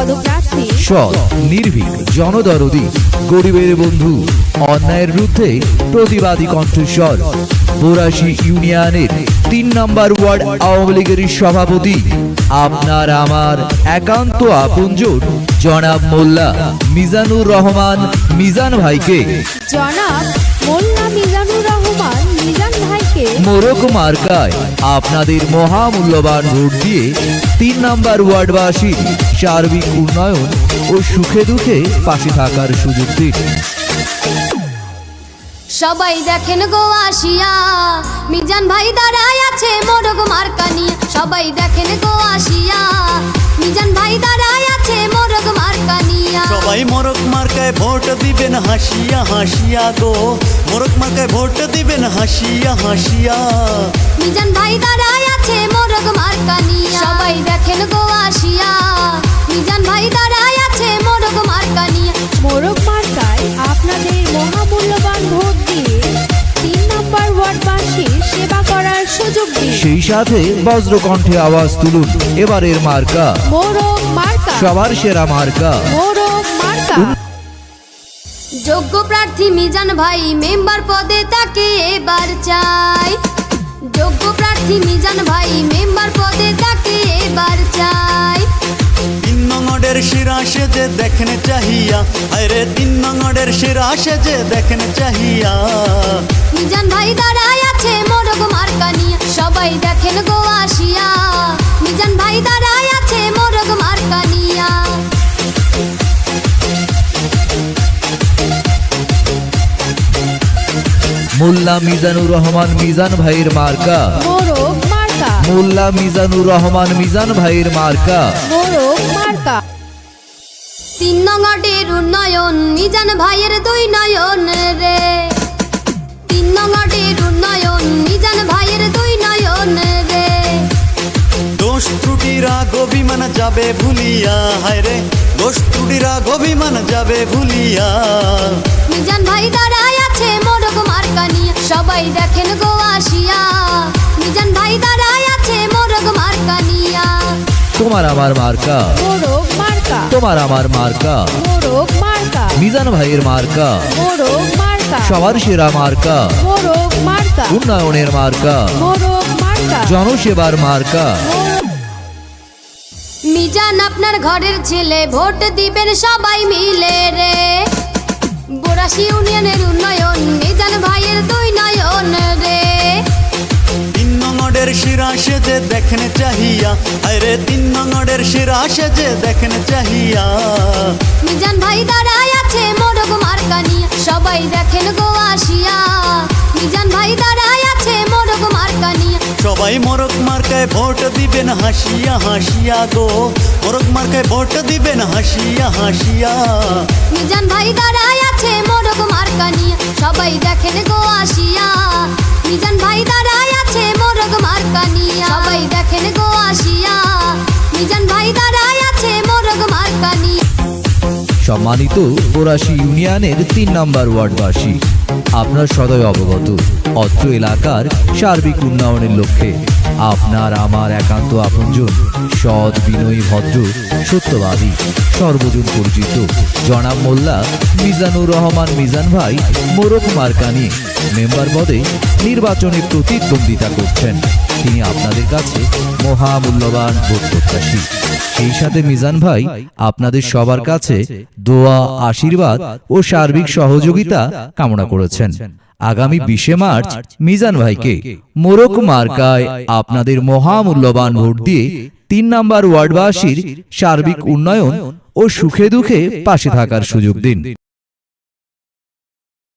পদপ্রার্থী সৎ নির্ভীক জনদরদি গরিবের বন্ধু অন্যায়ের বিরুদ্ধে প্রতিবাদী কণ্ঠস্বর বোরাশি ইউনিয়নের তিন নম্বর ওয়ার্ড আওয়ামী লীগের সভাপতি আপনার আমার একান্ত আপনজন জনাব মোল্লা মিজানুর রহমান মিজান ভাইকে। জনাব মোল্লা মিজানুর রহমান মিজান ভাইকে মোরক মার্কায় আপনাদের মহামূল্যবান ভোট দিয়ে তিন নম্বর ওয়ার্ডবাসীর সার্বিক উন্নয়ন ও সুখে দুঃখে পাশে থাকার সুযোগ দিন। সবাই দেখেন গো আসিয়া, মিজান ভাই দাঁড়ায় আছে মোরগ মার্কা নিয়ে। সবাই দেখেন গো মার্কায় ভোট দিবেন হাসিয়া হাসিয়া গো। মোরক মার্কায় ভোট দিবেন হাসিয়া হাসিয়া। মিজান ভাই দাঁড়ায় আছে মোরগ মার্কা নিয়া। সবাই দেখেন গো আসিয়া। মিজান ভাই দাঁড়ায় আছে মোরগ মার্কা নিয়ে। মোরগ মার্কায় আপনাদের মহামূল্যবান ভোট দিয়ে তিন নম্বর ওয়ার্ডবাসীর সেবা করার সুযোগ দিন। সেই সাথে বজ্রকণ্ঠে আওয়াজ তুলুন। এবারের মার্কা। মোরগ মার্কা। সবার সেরা মার্কা। মোরগ মার্কা। যোগ্য প্রার্থী মিজান ভাই মেম্বার পদে তাকে এবার চাই। যোগ্য প্রার্থী মিজান ভাই মেম্বার পদে তাকে এবার চাই। তিন নঙডের শিরা সেজে দেখেন চাহিয়া। আরে তিন নঙডের শিরা সেজে দেখেন চাহিয়া। মিজান ভাই দাঁড়ায় মোল্লা মিজানুর রহমান মিজান ভাইয়ের মার্কা। মোল্লা মিজানুর রহমান মিজান ভাইয়ের মার্কা। তিন নঙটের উন্নয়ন মিজান ভাইয়ের দুই নয়ন রে। তিন নঙটের উন্নয়ন মিজান ভাইয়ের দুই নয়ন রে। দোষ ত্রুটিরা গভিমান যাবে ভুলিয়া হায় রে। দোষ ত্রুটিরা গভিমান যাবে ভুলিয়া। মিজান ভাই দাঁড়ায় সবাই দেখেন গো আসিয়া। মিজান ভাই দাঁড়ায় আছে মোরগ মার্কা নিয়া। তোমার আমার মার্কা। মোরগ মার্কা। তোমার আমার মার্কা। মোরগ মার্কা। মিজান ভাইয়ের মার্কা। মোরগ মার্কা। সবার সেরা মার্কা। মোরগ মার্কা। উন্নয়নের মার্কা। মোরগ মার্কা। জনসেবার মার্কা। মিজান আপনার ঘরের ছেলে ভোট দিবেন সবাই মিলে রে। বোরাশি ইউনিয়নের উন্নয়ন মিজান দেখেন চাহিয়া। আরে তিন নঙডের শিরা সেজে দেখেন চাহিয়া। মিজান ভাই দাঁড়ায় আছে মোরগ মার্কা নিয়ে। সবাই দেখেন গো আসিয়া। মিজান ভাই দাঁড়ায় আছে মোরগ মার্কা নিয়ে। সবাই মোরক মার্কায় ভোট দিবেন হাসিয়া হাসিয়া গো। মোরক মার্কায় ভোট দিবেন হাসিয়া হাসিয়া। মিজান ভাই দাঁড়ায় আছে মোরগ মার্কা নিয়ে। সবাই দেখেন গো আসিয়া। মিজান ভাই দাঁড়ায় সম্মানিত ফরাসি ইউনিয়নের তিন নম্বর ওয়ার্ডবাসী। আপনার সদয় অবগত, অত্র এলাকার সার্বিক উন্নয়নের লক্ষ্যে। আপনার আমার একান্ত আপনজন সৎ বিনয়ী ভদ্র, সত্যবাদী, সর্বজন পরিচিত। জনাব মোল্লা, মিজানুর রহমান মিজান ভাই, মোরক মার্কানি, মেম্বার পদে নির্বাচনে প্রতিদ্বন্দ্বিতা করছেন। তিনি আপনাদের কাছে মহামূল্যবান ভোট প্রত্যাশী। সেই সাথে মিজান ভাই, আপনাদের সবার কাছে দোয়া, আশীর্বাদ ও সার্বিক সহযোগিতা কামনা করেছেন। আগামী বিশে মার্চ মিজান ভাইকে মোরক মার্কায় আপনাদের মহামূল্যবান ভোট দিয়ে তিন নম্বর ওয়ার্ডবাসীর সার্বিক উন্নয়ন ও সুখে দুঃখে পাশে থাকার সুযোগ দিন।